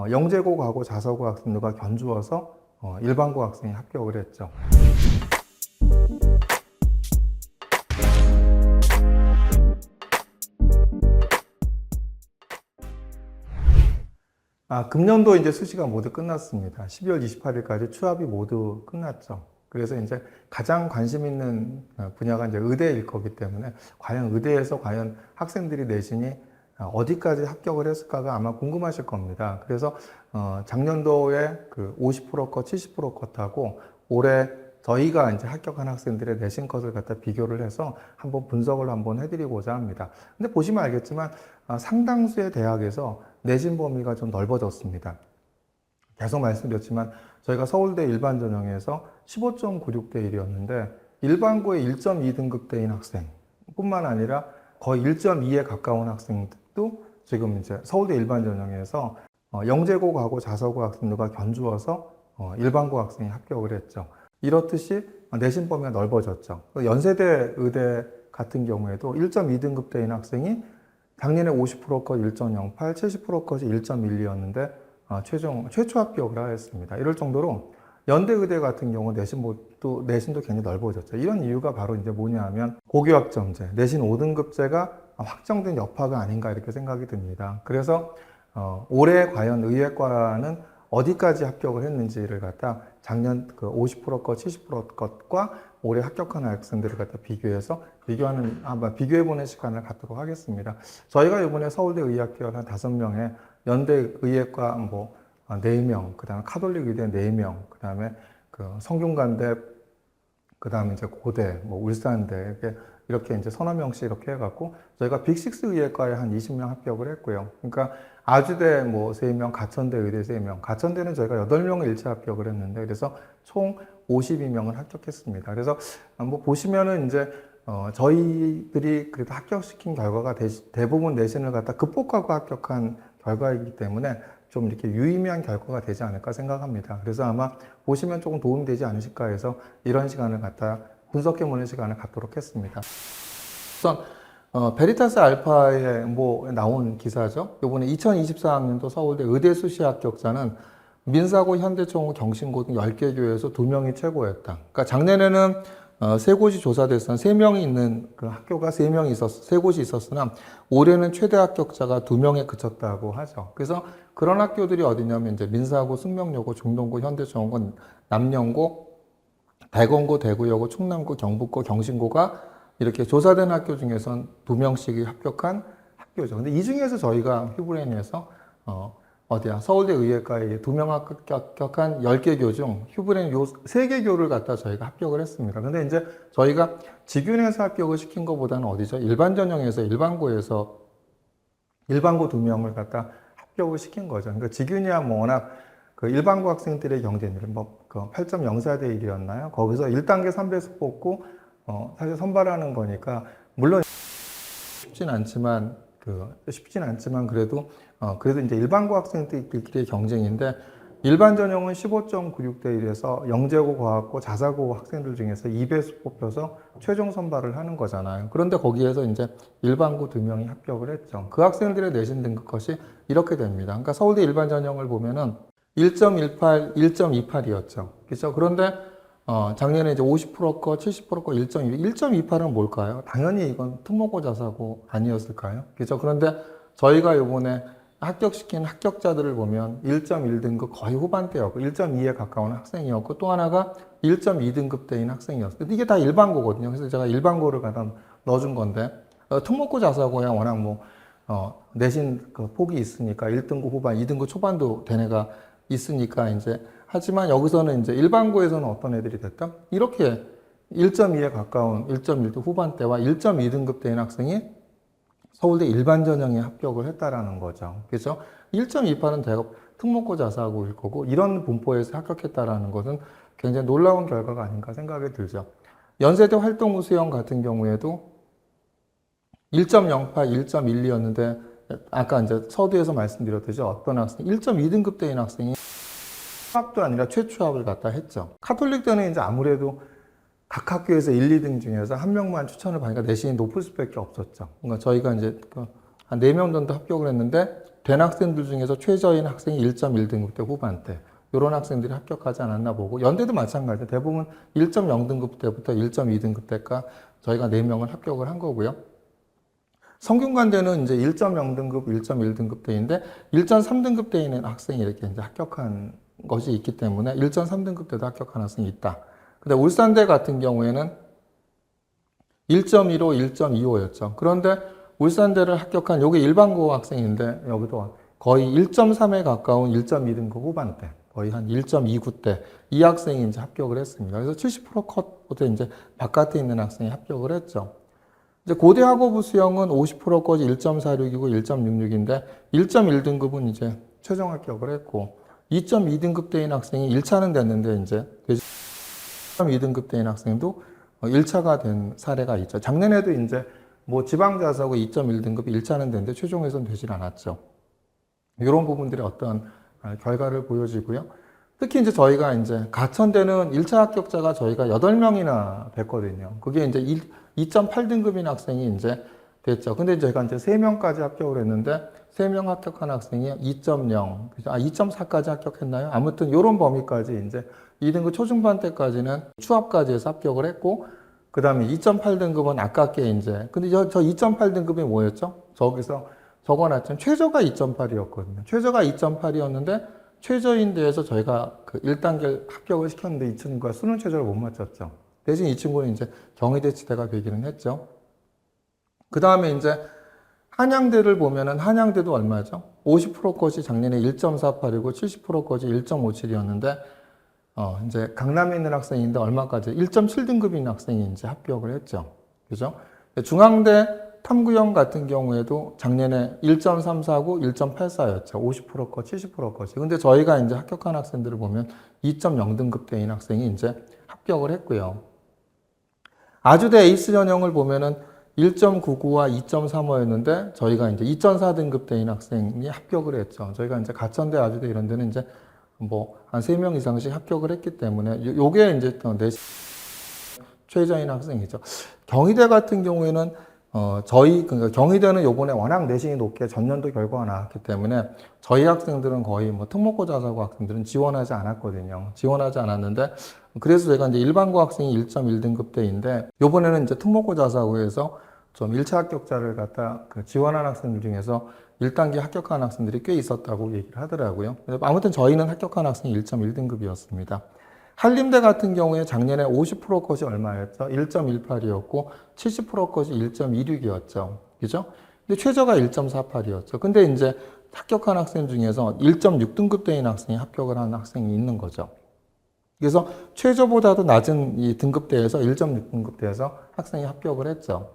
어, 영재고하고 자서고 학생들과 견주어서 어, 일반고 학생이 합격을 했죠. 아, 금년도 이제 수시가 모두 끝났습니다. 12월 28일까지 추합이 모두 끝났죠. 그래서 이제 가장 관심 있는 어, 분야가 이제 의대일 거기 때문에 과연 의대에서 과연 학생들이 내신이 어, 어디까지 합격을 했을까가 아마 궁금하실 겁니다. 그래서 어, 작년도에 그 50% 컷, 70% 컷하고 올해 저희가 이제 합격한 학생들의 내신 컷을 갖다 비교를 해서 한번 분석을 한번 해드리고자 합니다. 근데 보시면 알겠지만 아, 상당수의 대학에서 내신 범위가 좀 넓어졌습니다. 계속 말씀드렸지만 저희가 서울대 일반 전형에서 15.96대 1이었는데 일반고의 1.2등급 대인 학생 뿐만 아니라 거의 1.2에 가까운 학생 도 지금 이제 서울대 일반 전형에서 어, 영재고하고 자서고 학생들과 견주어서 어, 일반고 학생이 합격을 했죠. 이렇듯이 내신 범위가 넓어졌죠. 연세대 의대 같은 경우에도 1.2등급 대인 학생이 작년에 50%컷 1.08, 70%컷이 1.12였는데 어, 최종 최초 합격을 하였습니다. 이럴 정도로 연대 의대 같은 경우 내신도 내신도 굉장히 넓어졌죠. 이런 이유가 바로 이제 뭐냐하면 고교학점제, 내신 5등급제가 확정된 여파가 아닌가 이렇게 생각이 듭니다. 그래서 어, 올해 과연 의예과는 어디까지 합격을 했는지를 갖다 작년 그 50%것, 70%것과 올해 합격한 학생들을 갖다 비교해서 비교하는 한번 비교해 보는 시간을 갖도록 하겠습니다. 저희가 이번에 서울대 의학교열 한 다섯 명에 연대 의예과 뭐 네 명, 그다음에 카톨릭 의대 네 명, 그다음에 그 성균관대, 그다음에 이제 고대, 뭐 울산대 이렇게 이렇게 이제 서너 명씩 이렇게 해갖고 저희가 빅식스 의예과에 한 20명 합격을 했고요. 그러니까 아주대 뭐 3명, 가천대 의대 3명, 가천대는 저희가 8명을 일체 합격을 했는데 그래서 총 52명을 합격했습니다. 그래서 뭐 보시면은 이제 어, 저희들이 그래도 합격시킨 결과가 대, 대부분 내신을 갖다 극복하고 합격한 결과이기 때문에 좀 이렇게 유의미한 결과가 되지 않을까 생각합니다. 그래서 아마 보시면 조금 도움이 되지 않으실까 해서 이런 시간을 갖다 분석해 보는 시간을 갖도록 했습니다. 우선 어, 베리타스 알파에 뭐 나온 기사죠. 이번에 2024학년도 서울대 의대 수시 합격자는 민사고, 현대총무, 경신고 등 10개 교에서 2명이 최고였다. 그러니까 작년에는 어, 세 곳이 조사됐으나 세 명이 있는 그 학교가 세 명이 있었, 세 곳이 있었으나 올해는 최대 합격자가 두 명에 그쳤다고 하죠. 그래서 그런 학교들이 어디냐면 이제 민사고, 숙명여고, 중동고, 현대중앙고, 남영고, 대건고, 대구여고, 충남고, 경북고, 경신고가 이렇게 조사된 학교 중에선 두 명씩이 합격한 학교죠. 근데 이 중에서 저희가 휴브레인에서 어, 어디야 서울대 의예과에 두 명 합격한 10개 교 중 휴브레인 요세 개 교를 갖다 저희가 합격을 했습니다. 근데 이제 저희가 직윤에서 합격을 시킨 것보다는 어디죠? 일반 전형에서 일반고에서 일반고 두 명을 갖다 합격을 시킨 거죠. 그러니까 직윤이야 뭐 워낙 그 일반고 학생들의 경쟁률 뭐그 8.04대 1이었나요? 거기서 1단계 3배수 뽑고 어 사실 선발하는 거니까 물론 쉽진 않지만 그 쉽진 않지만 그래도 어 그래도 이제 일반고 학생들끼리의 경쟁인데 일반 전형은 15.96대 1에서 영재고 과학고 자사고 학생들 중에서 2배수 뽑혀서 최종 선발을 하는 거잖아요. 그런데 거기에서 이제 일반고 두 명이 합격을 했죠. 그 학생들의 내신 등급 컷이 이렇게 됩니다. 그러니까 서울대 일반 전형을 보면은 1.18, 1.28이었죠. 그렇죠? 그런데 어, 작년에 이제 50%거, 70%거, 1.2. 1.28은 뭘까요? 당연히 이건 특목고 자사고 아니었을까요? 그렇죠? 그런데 저희가 이번에 합격시킨 합격자들을 보면 1.1등급 거의 후반대였고 1.2에 가까운 학생이었고 또 하나가 1.2등급대인 학생이었어요. 이게 다 일반고거든요. 그래서 제가 일반고를 갖다 넣어준 건데 어, 특목고 자사고야 워낙 뭐 어, 내신 그 폭이 있으니까 1등급 후반, 2등급 초반도 된 애가 있으니까 이제 하지만 여기서는 이제 일반고에서는 어떤 애들이 됐다? 이렇게 1.2에 가까운 1.1등 후반대와 1.2등급 대인 학생이 서울대 일반 전형에 합격을 했다라는 거죠. 그래서 1.28은 대학 특목고 자사고일 거고 이런 분포에서 합격했다라는 것은 굉장히 놀라운 결과가 아닌가 생각이 들죠. 연세대 활동 수형 같은 경우에도 1.08, 1.12였는데 아까 이제 서두에서 말씀드렸듯이 어떤 학생 1.2등급 대인 학생이 수학도 아니라 최초 합을 갖다 했죠. 카톨릭대는 이제 아무래도 각 학교에서 1, 2등 중에서 한 명만 추천을 받으니까 내신이 높을 수밖에 없었죠. 그러니까 저희가 이제 그한 4명 정도 합격을 했는데 된 학생들 중에서 최저인 학생이 1.1등급대 후반대. 이런 학생들이 합격하지 않았나 보고 연대도 마찬가지예요. 대부분 1.0등급 때부터 1.2등급 때까 저희가 4명을 합격을 한 거고요. 성균관대는 이제 1.0등급, 1.1등급 대인데 1.3등급 대에 있는 학생이 이렇게 이제 합격한 것이 있기 때문에 1.3등급 때도 합격한 학생이 있다. 근데 울산대 같은 경우에는 1.15, 1.25였죠. 그런데 울산대를 합격한 여기 일반고 학생인데 여기도 거의 1.3에 가까운 1.2등급 후반대, 거의 한 1.29대 이 학생이 이제 합격을 했습니다. 그래서 70% 컷부터 이제 바깥에 있는 학생이 합격을 했죠. 이제 고대 학업부 수영은 50%까지 1.46이고 1.66인데 1.1등급은 이제 최종 합격을 했고 2.2등급 대인 학생이 1차는 됐는데 이제 2등급 대인 학생도 1차가 된 사례가 있죠. 작년에도 이제 뭐 지방자사고 2.1등급 1차는 됐는데 최종에선 되질 않았죠. 이런 부분들이 어떤 아, 결과를 보여지고요. 특히 이제 저희가 이제 가천대는 1차 합격자가 저희가 8명이나 됐거든요. 그게 이제 2.8등급인 학생이 이제 됐죠. 근데 저희가 이제 3명까지 합격을 했는데 3명 합격한 학생이 2.0, 아, 2.4까지 합격했나요? 아무튼 이런 범위까지 이제 2등급 초중반 때까지는 추합까지 해서 합격을 했고, 그 다음에 2.8등급은 아깝게 이제, 근데 저, 저 2.8등급이 뭐였죠? 저기서 적어놨죠. 최저가 2.8이었거든요. 최저가 2.8이었는데, 최저인대에서 저희가 그 1단계 합격을 시켰는데 이 친구가 수능 최저를 못 맞췄죠. 대신 이 친구는 이제 경희대 치대가 되기는 했죠. 그 다음에 이제 한양대를 보면은 한양대도 얼마죠? 50% 것이 작년에 1.48이고 70% 것이 1.57이었는데 어 이제 강남에 있는 학생인데 얼마까지 1.7등급인 학생이 이제 합격을 했죠. 그죠? 중앙대 탐구형 같은 경우에도 작년에 1.34고 1.84였죠. 50% 거, 70% 거지. 근데 저희가 이제 합격한 학생들을 보면 2.0등급 대인 학생이 이제 합격을 했고요. 아주대 에이스 전형을 보면은 1.99와 2.35였는데 저희가 이제 2.4등급 대인 학생이 합격을 했죠. 저희가 이제 가천대, 아주대 이런 데는 이제 뭐 한 3명 이상씩 합격을 했기 때문에 요- 요게 이제 또내 최저인 학생이죠. 경희대 같은 경우에는 어 저희 그러니까 경희대는 요번에 워낙 내신이 높게 전년도 결과가 나왔기 때문에 저희 학생들은 거의 뭐 특목고 자사고 학생들은 지원하지 않았거든요. 지원하지 않았는데 그래서 제가 이제 일반고 학생이 1.1등급 대인데 요번에는 이제 특목고 자사고에서 좀 1차 합격자를 갖다 그 지원한 학생들 중에서 1단계 합격한 학생들이 꽤 있었다고 얘기를 하더라고요. 아무튼 저희는 합격한 학생이 1.1등급이었습니다. 한림대 같은 경우에 작년에 50% 것이 얼마였죠? 1.18이었고 70% 것이 1.26이었죠. 그죠? 근데 최저가 1.48이었죠. 근데 이제 합격한 학생 중에서 1.6등급 대인 학생이 합격을 한 학생이 있는 거죠. 그래서 최저보다도 낮은 이 등급대에서 1.6등급대에서 학생이 합격을 했죠.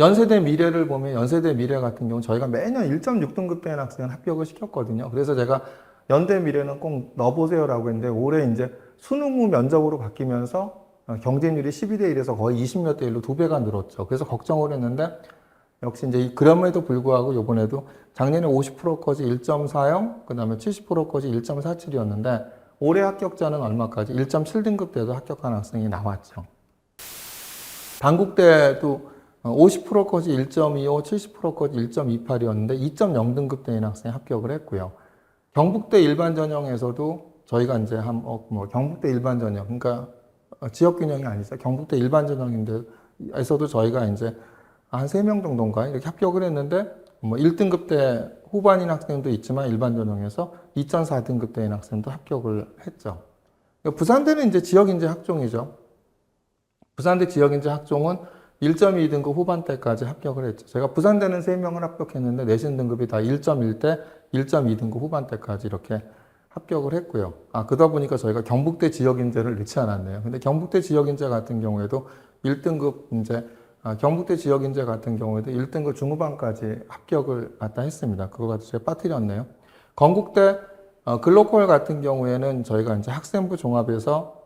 연세대 미래를 보면 연세대 미래 같은 경우 저희가 매년 1.6등급 대인 학생을 합격을 시켰거든요. 그래서 제가 연대 미래는 꼭 넣어보세요라고 했는데 올해 이제 수능 후 면접으로 바뀌면서 어, 경쟁률이 12대 1에서 거의 20몇 대 1로 두 배가 늘었죠. 그래서 걱정을 했는데 역시 이제 이- 그럼에도 불구하고 이번에도 작년에 50%까지 1.40, 그 다음에 70%까지 1.47이었는데 올해 합격자는 얼마까지? 1.7등급 때도 합격한 학생이 나왔죠. 단국대도 50%까지 1.25, 70%까지 1.28이었는데 2.0등급 대인 학생이 합격을 했고요. 경북대 일반 전형에서도 저희가 이제 한, 어, 뭐, 경북대 일반 전형, 그러니까 어, 지역 균형이 아니죠. 경북대 일반 전형인데, 에서도 저희가 이제 한 3명 정도인가 이렇게 합격을 했는데, 뭐 1등급 대 후반인 학생도 있지만 일반 전형에서 2.4등급 대인 학생도 합격을 했죠. 그러니까 부산대는 이제 지역 인재 학종이죠. 부산대 지역 인재 학종은 1.2등급 후반대까지 합격을 했죠. 제가 부산대는 3명을 합격했는데 내신 등급이 다 1.1대, 1.2등급 후반대까지 이렇게 합격을 했고요. 아, 그러다 보니까 저희가 경북대 지역인재를 넣지 않았네요. 근데 경북대 지역인재 같은 경우에도 1등급 이제 아, 경북대 지역인재 같은 경우에도 1등급 중후반까지 합격을 갖다 했습니다. 그거 가지고 제가 빠뜨렸네요. 건국대 어, 글로컬 같은 경우에는 저희가 이제 학생부 종합에서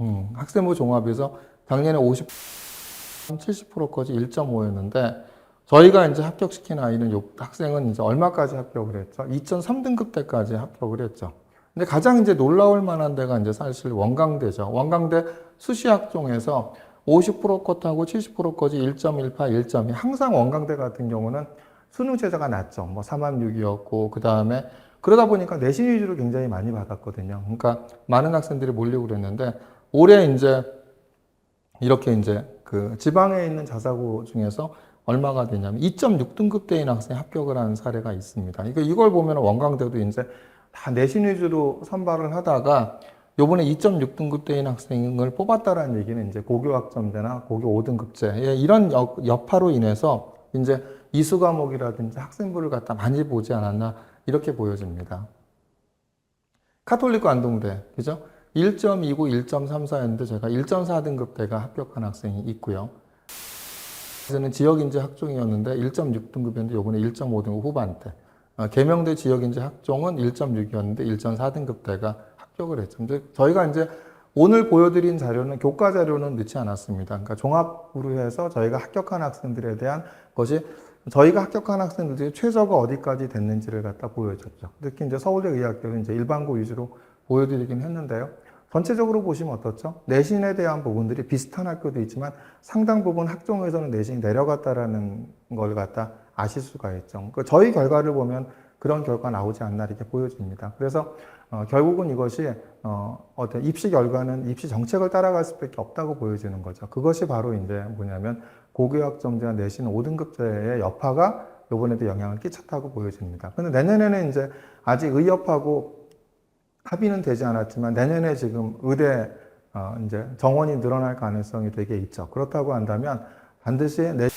음, 학생부 종합에서 작년에 50, 70%까지 1.5였는데 저희가 이제 합격시킨 아이는 요 학생은 이제 얼마까지 합격을 했죠? 2.3등급 때까지 합격을 했죠. 근데 가장 이제 놀라울 만한 데가 이제 사실 원광대죠. 원광대 수시학 종에서 50% 컷하고 70%까지 1.18, 1.2. 항상 원광대 같은 경우는 수능 최저가 낮죠. 뭐 4만 6이었고 그 다음에 그러다 보니까 내신 위주로 굉장히 많이 받았거든요. 그러니까 많은 학생들이 몰리고 그랬는데 올해 이제 이렇게 이제 그 지방에 있는 자사고 중에서 얼마가 되냐면 2.6등급 대인 학생이 합격을 한 사례가 있습니다. 그러니까 이걸 보면 원광대도 이제 다 내신 위주로 선발을 하다가 요번에 2.6등급 대인 학생을 뽑았다라는 얘기는 이제 고교 학점제나 고교 5등급제 예, 이런 여, 여파로 인해서 이제 이수 과목이라든지 학생부를 갖다 많이 보지 않았나 이렇게 보여집니다. 카톨릭과 안동대 그죠? 1.29, 1.34였는데 제가 1.4등급 대가 합격한 학생이 있고요. 그래서는 지역인재 학종이었는데 1.6등급이었는데 요번에 1.5등급 후반대. 어, 개명대 지역인재 학종은 1.6이었는데 1.4등급 대가 합격을 했죠. 저희가 이제 오늘 보여드린 자료는 교과 자료는 넣지 않았습니다. 그러니까 종합으로 해서 저희가 합격한 학생들에 대한 것이 저희가 합격한 학생들이 최저가 어디까지 됐는지를 갖다 보여줬죠. 특히 이제 서울대 의학교는 이제 일반고 위주로 보여드리긴 했는데요. 전체적으로 보시면 어떻죠? 내신에 대한 부분들이 비슷한 학교도 있지만 상당 부분 학종에서는 내신이 내려갔다라는 걸 갖다 아실 수가 있죠. 그 저희 결과를 보면 그런 결과 나오지 않나 이렇게 보여집니다. 그래서 어, 결국은 이것이 어, 어떤 입시 결과는 입시 정책을 따라갈 수밖에 없다고 보여지는 거죠. 그것이 바로 이제 뭐냐면 고교학점제와 내신 5등급제의 여파가 이번에도 영향을 끼쳤다고 보여집니다. 근데 내년에는 이제 아직 의협하고 합의는 되지 않았지만 내년에 지금 의대 어, 이제 정원이 늘어날 가능성이 되게 있죠. 그렇다고 한다면 반드시 내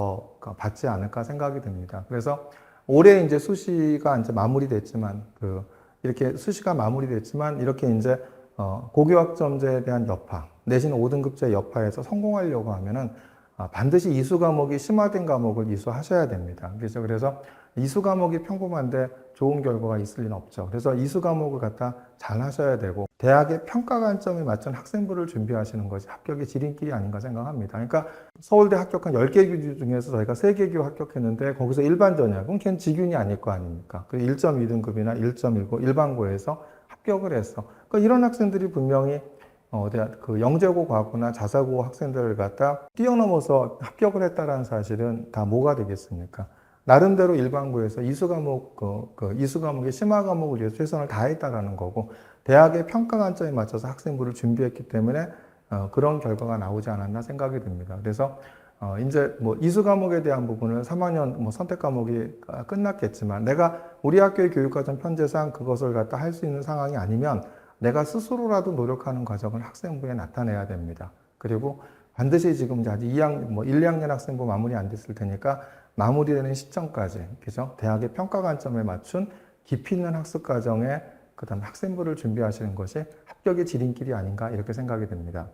어, 받지 않을까 생각이 듭니다. 그래서 올해 이제 수시가 이제 마무리됐지만 그 이렇게 수시가 마무리됐지만 이렇게 이제 어, 고교학점제에 대한 여파 내신 5등급제 여파에서 성공하려고 하면은 아, 반드시 이수 과목이 심화된 과목을 이수하셔야 됩니다. 그래서 그래서 이수 과목이 평범한데 좋은 결과가 있을 리는 없죠. 그래서 이수 과목을 갖다 잘 하셔야 되고 대학의 평가 관점에 맞춘 학생부를 준비하시는 것이 합격의 지름길이 아닌가 생각합니다. 그러니까 서울대 합격한 10개 교주 중에서 저희가 3개 교 합격했는데 거기서 일반 전형은 걔는 지균이 아닐 거 아닙니까? 그 1.2등급이나 1.19 일반고에서 합격을 했어. 그러니까 이런 학생들이 분명히 어, 그 영재고 과고나 자사고 학생들을 갖다 뛰어넘어서 합격을 했다라는 사실은 다 뭐가 되겠습니까? 나름대로 일반고에서 이수 과목, 그, 그 이수 과목의 심화 과목을 위해서 최선을 다했다라는 거고, 대학의 평가 관점에 맞춰서 학생부를 준비했기 때문에 어, 그런 결과가 나오지 않았나 생각이 듭니다. 그래서 어, 이제 뭐 이수 과목에 대한 부분은 3학년 뭐 선택 과목이 끝났겠지만 내가 우리 학교의 교육과정 편제상 그것을 갖다 할 수 있는 상황이 아니면 내가 스스로라도 노력하는 과정을 학생부에 나타내야 됩니다. 그리고 반드시 지금 이제 아직 2학, 뭐 1, 2학년 학생부 마무리 안 됐을 테니까 마무리되는 시점까지, 그죠? 대학의 평가 관점에 맞춘 깊이 있는 학습 과정에 그다음 학생부를 준비하시는 것이 합격의 지름길이 아닌가 이렇게 생각이 됩니다.